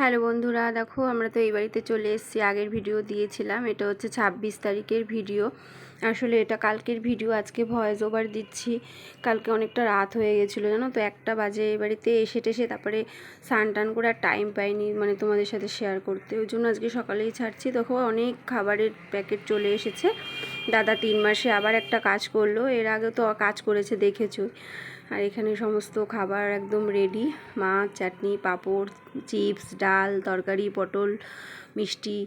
Hello বন্ধুরা, দেখো আমরা তো এই বাড়িতে চলে এসেছি। আগের ভিডিও দিয়েছিলাম, এটা হচ্ছে ছাব্বিশ তারিখের ভিডিও আসলে এটা কালকের ভিডিও আজকে ভয়েস ওভার দিচ্ছি। কালকে অনেকটা রাত হয়ে গেছিল, জানো তো? একটা বাজে এই বাড়িতে এসে টেসে তারপরে স্নান টান করে আর টাইম পাইনি মানে তোমাদের সাথে শেয়ার করতে। ওই জন্য আজকে সকালেই ছাড়ছি। দেখো অনেক খাবারের প্যাকেট চলে এসেছে। দাদা তিন মাসে আবার একটা কাজ করল, এর আগে তো কাজ করেছে দেখেছ আর এখানে সমস্ত খাবার একদম রেডি মাছ, চাটনি, পাঁপড় চিপস, ডাল, তরকারি, পটল, মিষ্টি,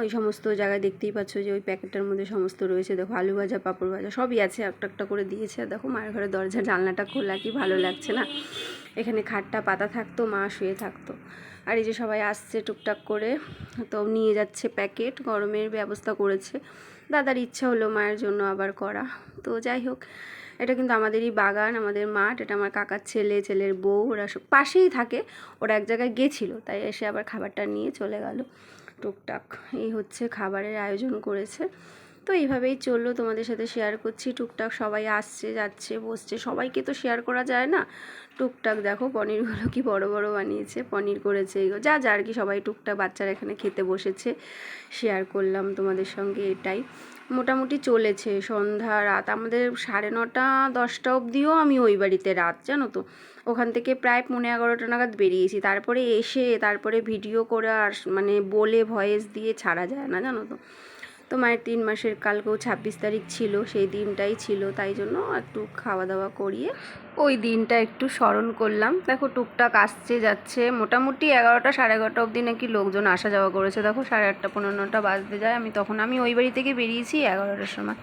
ওই সমস্ত জায়গায় দেখতেই পাচ্ছ যে ওই প্যাকেটটার মধ্যে সমস্ত রয়েছে। দেখো আলু ভাজা, পাঁপড় ভাজা, সবই আছে, একটা একটা করে দিয়েছে। আর দেখো মায়ের ঘরে দরজা, জানলাটা খোলা, কি ভালো লাগছে না? এখানে খাটটা পাতা থাকতো, মা শুয়ে থাকতো। আর এই যে সবাই আসছে টুকটাক করে, তো নিয়ে যাচ্ছে প্যাকেট, গরমের ব্যবস্থা করেছে। দাদার ইচ্ছা হলো মায়ের জন্য আবার করা। তো যাই হোক, এটা কিন্তু আমাদেরই বাগান, আমাদের মাঠ, এটা আমার কাকার ছেলে, ছেলের বউ, ওরা পাশেই থাকে। ওরা এক জায়গায় গেছিল তাই এসে আবার খাবারটা নিয়ে চলে গেল। টুকটাক এই হচ্ছে খাবারের আয়োজন করেছে। তো এইভাবেই চলল। তোমাদের সাথে শেয়ার করছি। টুকটাক সবাই আসছে, যাচ্ছে, বসছে। সবাইকে তো শেয়ার করা যায় না। টুকটাক দেখো পনিরগুলো কি বড় বড় বানিয়েছে। পনির করেছে এগুলো যা যা আর কি সবাই টুকটাক বাচ্চারা এখানে খেতে বসেছে। শেয়ার করলাম তোমাদের সঙ্গে এটাই। মোটামুটি চলেছে। সন্ধ্যা, রাত। আমাদের সাড়ে নটা, দশটা অবধিও আমি ওই বাড়িতে রাত, জানো তো? ওখান থেকে প্রায় পনেরো এগারোটা নাগাদ বেরিয়েছি। তারপরে এসে, তারপরে ভিডিও করে আর মানে বলে ভয়েস দিয়ে ছাড়া যায় না, জানো তো? তো মায়ের তিন মাসের কালকেও ছাব্বিশ তারিখ ছিল, সেই দিনটাই ছিল, তাই জন্য একটু খাওয়া দাওয়া করিয়ে ওই দিনটা একটু স্মরণ করলাম। দেখো টুকটাক আসছে, যাচ্ছে, মোটামুটি এগারোটা সাড়ে এগারোটা অবধি নাকি লোকজন আসা যাওয়া করেছে। দেখো সাড়ে আটটা পনেরো নটা বাজতে যায়, আমি তখন, আমি ওই বাড়ি থেকে বেরিয়েছি এগারোটার সময়।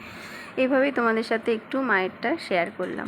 এইভাবেই তোমাদের সাথে একটু মায়েরটা শেয়ার করলাম।